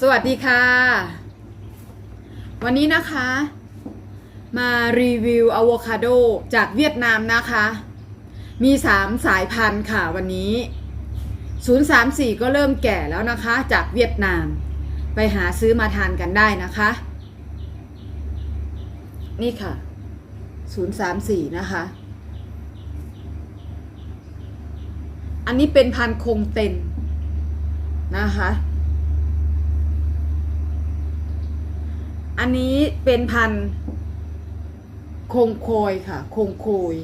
สวัสดีค่ะ วันนี้นะคะ มารีวิวอะโวคาโดจากเวียดนามนะคะ มี 3 สายพันธุ์ค่ะวันนี้ 034 ก็เริ่มแก่แล้วนะคะ จากเวียดนาม ไปหาซื้อมาทานกันได้นะคะ นี่ค่ะ 034 นะคะ อันนี้เป็นพันธุ์คงเต็นนะคะ อันนี้เป็นพันคงโคยค่ะ คงโคย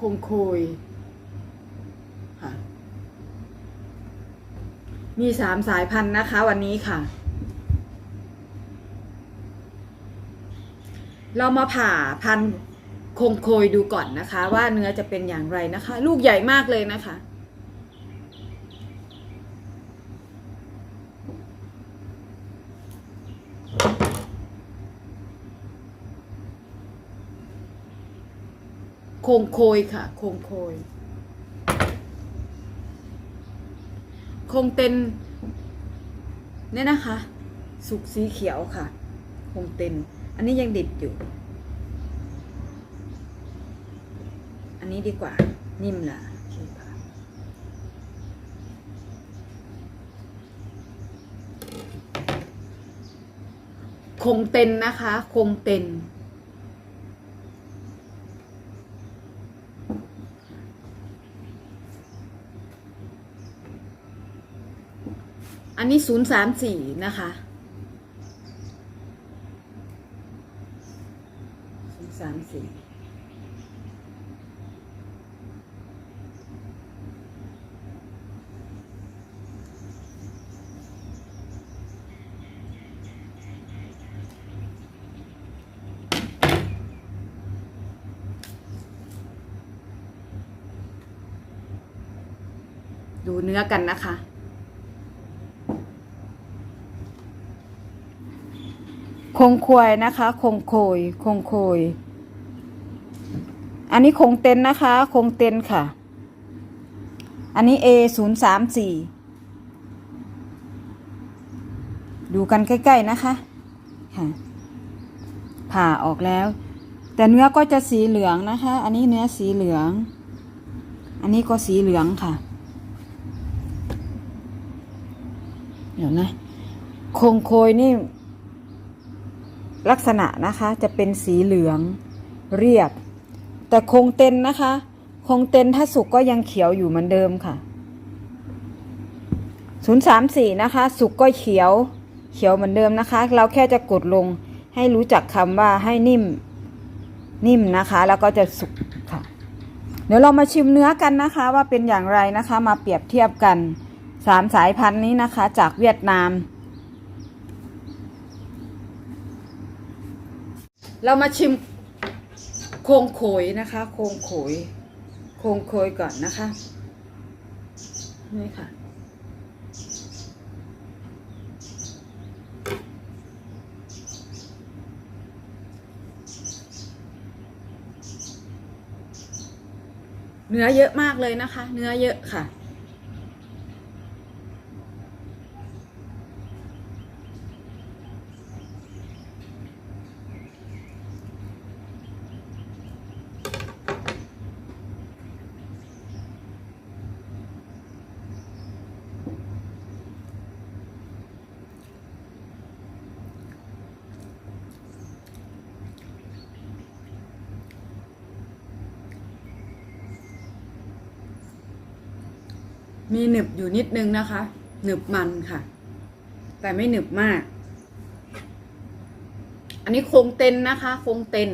คงโคยค่ะ มีสามสายพันธุ์นะคะ วันนี้ค่ะ เรามาผ่าพันธุ์คงโคยดูก่อนนะคะ ว่าเนื้อจะเป็นอย่างไรนะคะ ลูกใหญ่มากเลยนะคะ งโคยค่ะ โคงโคย คงเต็นเนี่ยนะคะ สุกสีเขียวค่ะ คงเต็น อันนี้ยังดิบอยู่ อันนี้ดีกว่า นิ่มละโคค่ะคงเต็นนะคะ คงเต็น อันนี้ศูนย์สามสี่นะคะศูนย์สามสี่ดูเนื้อกันนะคะ คงควยนะคะ คงโคย คงโคย อันนี้คงเต็นนะคะ คงเต็นค่ะ อันนี้ A ศูนย์สามสี่ดูกันใกล้ ๆ นะคะค่ะผ่าออกแล้ว แต่เนื้อก็จะสีเหลืองนะคะ อันนี้เนื้อสีเหลือง อันนี้ก็สีเหลืองค่ะ เดี๋ยวนะ คงโคยนี่ ลักษณะนะคะจะเป็นสีเหลืองเรียบ แต่คงเต็นนะคะคงเต็นถ้าสุกก็ยังเขียวอยู่เหมือนเดิมค่ะ 034 นะคะ สุกก็เขียว เขียวเหมือนเดิมนะคะ เราแค่จะกดลงให้รู้จักคำว่าให้นิ่ม นิ่มนะคะ แล้วก็จะสุกค่ะ เดี๋ยวเรามาชิมเนื้อกันนะคะ ว่าเป็นอย่างไรนะคะ มาเปรียบเทียบกันสามสายพันธุ์นี้นะคะ จากเวียดนาม เรามาชิมโครงโขยนะคะ โครงโขย โครงโขยก่อนนะคะ นี่ค่ะ เนื้อเยอะมากเลยนะคะ เนื้อเยอะค่ะ มีหนึบอยู่นิดนึงนะคะ หนึบมันค่ะ แต่ไม่หนึบมาก อันนี้โครงเต็นนะคะ โครงเต็น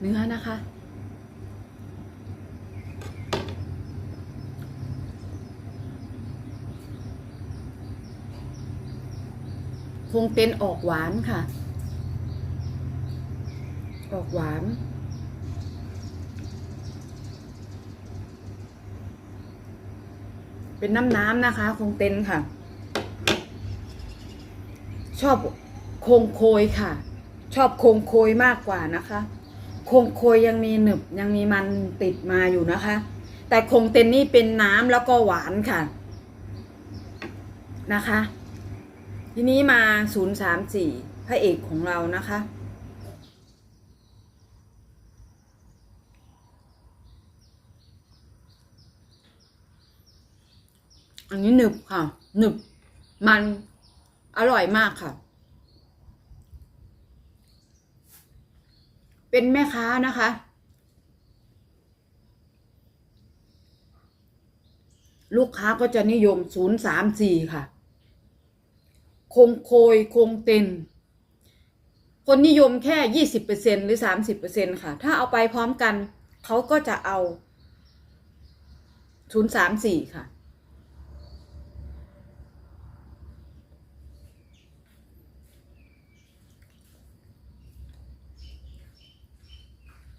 เนื้อนะคะ คงเป็นออกหวานค่ะ ออกหวาน เป็นน้ำน้ำๆนะคะ คงเต็นค่ะ ชอบคงโคยค่ะ ชอบคงโคยมากกว่านะคะ คงโคยยังมีหนึบยังมีมันติดมาอยู่นะคะ แต่คงเต็นนี่เป็นน้ำแล้วก็หวานค่ะนะคะ ทีนี้มา 034 พระเอกของเรานะคะ อันนี้หนึบค่ะ หนึบ มันอร่อยมากค่ะ เป็นแม่ค้านะคะ ลูกค้าก็จะนิยม 034 ค่ะ คงโคยคงเต็นคนนิยมแค่20%หรือ30%ค่ะ ถ้าเอาไปพร้อมกันเขาก็จะเอา034ค่ะ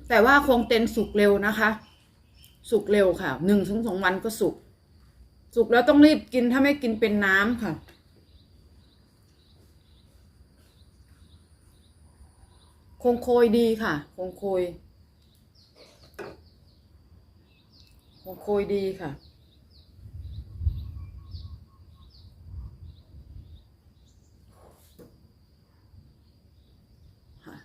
แต่ว่าคงเต็นสุกเร็วนะคะ สุกเร็วค่ะหนึ่งถึงสองวันก็สุก สุกแล้วต้องรีบกินถ้าไม่กินเป็นน้ำค่ะ คงโคยดีค่ะ คงโคย คงโคยดีค่ะค่ะ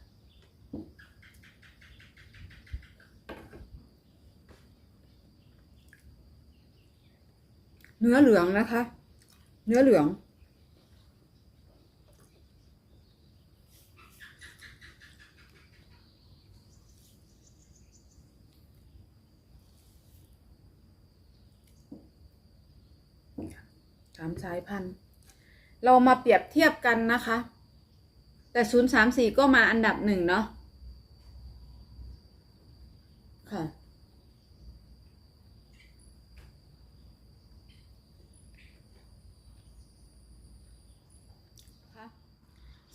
เนื้อเหลืองนะคะ เนื้อเหลือง สามสายพันธุ์เรามาเปรียบเทียบกันนะคะ แต่ศูนย์สามสี่ก็มาอันดับหนึ่งเนาะค่ะ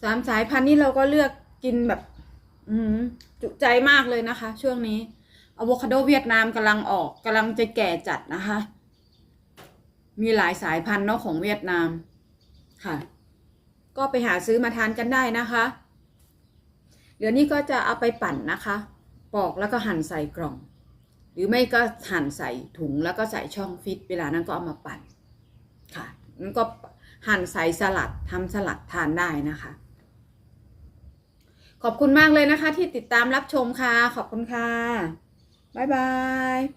สามสายพันธุ์นี้เราก็เลือกกินแบบ อืจุใจมากเลยนะคะ ช่วงนี้อะโวคาโดเวียดนามกำลังออกกำลังจะแก่จัดนะคะ มีหลายสายพันธุ์เนาะของเวียดนามค่ะ ก็ไปหาซื้อมาทานกันได้นะคะ เดี๋ยวนี้ก็จะเอาไปปั่นนะคะ ปอกแล้วก็หั่นใส่กล่อง หรือไม่ก็หั่นใส่ถุงแล้วก็ใส่ช่องฟิต เวลานั้นก็เอามาปั่นค่ะนั้นก็หั่นใส่สลัดทำสลัดทานได้นะคะขอบคุณมากเลยนะคะที่ติดตามรับชมค่ะ ขอบคุณค่ะ บ๊ายบาย